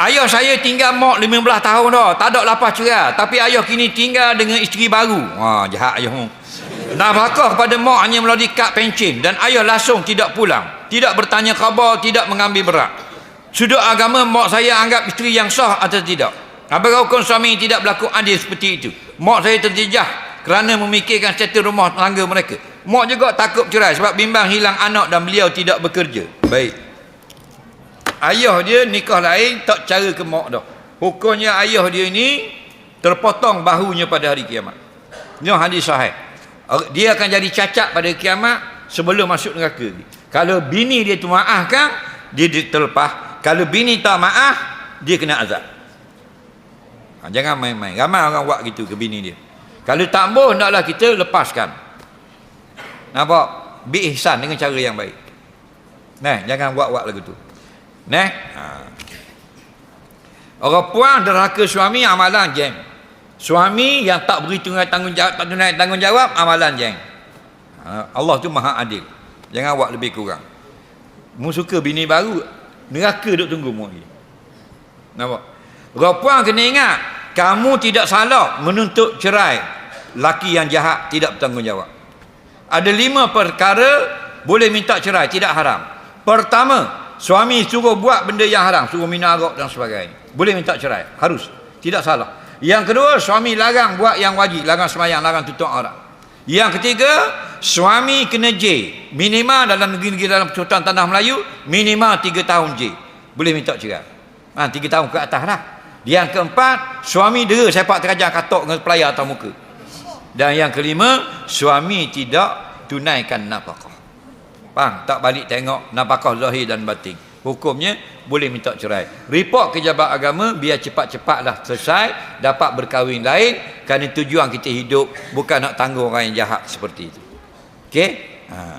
Ayah saya tinggal mak 15 tahun dah. Tak ada lepas cerai. Tapi ayah kini tinggal dengan isteri baru. Wah, jahat ayah. Nafkah kepada mak hanya melalui kad pencen. Dan ayah langsung tidak pulang. Tidak bertanya khabar, tidak mengambil berat. Sudut agama mak saya anggap isteri yang sah atau tidak. Apakah hukum suami tidak berlaku adil seperti itu? Mak saya terjejah kerana memikirkan settle rumah tangga mereka. Mak juga takut cerai sebab bimbang hilang anak dan beliau tidak bekerja. Baik. Ayah dia nikah lain tak cara ke mak dah. Hukumnya ayah dia ni terpotong bahunya pada hari kiamat. Ini hadis sahih. Dia akan jadi cacat pada kiamat sebelum masuk neraka. Kalau bini dia tu maafkan, dia terlepas. Kalau bini tak maaf, dia kena azab. Ha, jangan main-main. Ramai orang buat gitu ke bini dia. Kalau tak boh, naklah kita lepaskan. Nampak? Bi ihsan dengan cara yang baik. Nah, jangan buat-buat lagu tu. Nah. Ha. Orang puan derhaka suami amalan jeng. Suami yang tak beri tanggungjawab tak tunai tanggungjawab amalan jeng. Ha. Allah tu Maha Adil. Jangan buat lebih kurang. Mu suka bini baru, neraka duk tunggu mu lagi. Nampak? Orang puan kena ingat, kamu tidak salah menuntut cerai laki yang jahat tidak bertanggungjawab. Ada lima perkara boleh minta cerai, tidak haram. Pertama, suami suruh buat benda yang haram, suruh minum arak dan sebagainya. Boleh minta cerai, harus. Tidak salah. Yang kedua, suami larang buat yang wajib, larang semayang, larang tutup aurat. Yang ketiga, suami kena J. Minimal dalam negeri-negeri dalam Sultan Tanah Melayu, minimal tiga tahun J. Boleh minta cerai. Ha, 3 tahun ke atas lah. Yang keempat, suami dera sepak terajang katok dengan pelayar atas muka. Dan yang kelima, suami tidak tunaikan nafkah. Faham? Tak balik tengok nafkah zahir dan batin. Hukumnya boleh minta cerai. Report ke jabat agama biar cepat-cepatlah selesai dapat berkahwin lain kerana tujuan kita hidup bukan nak tanggung orang yang jahat seperti itu. Okey? Ha.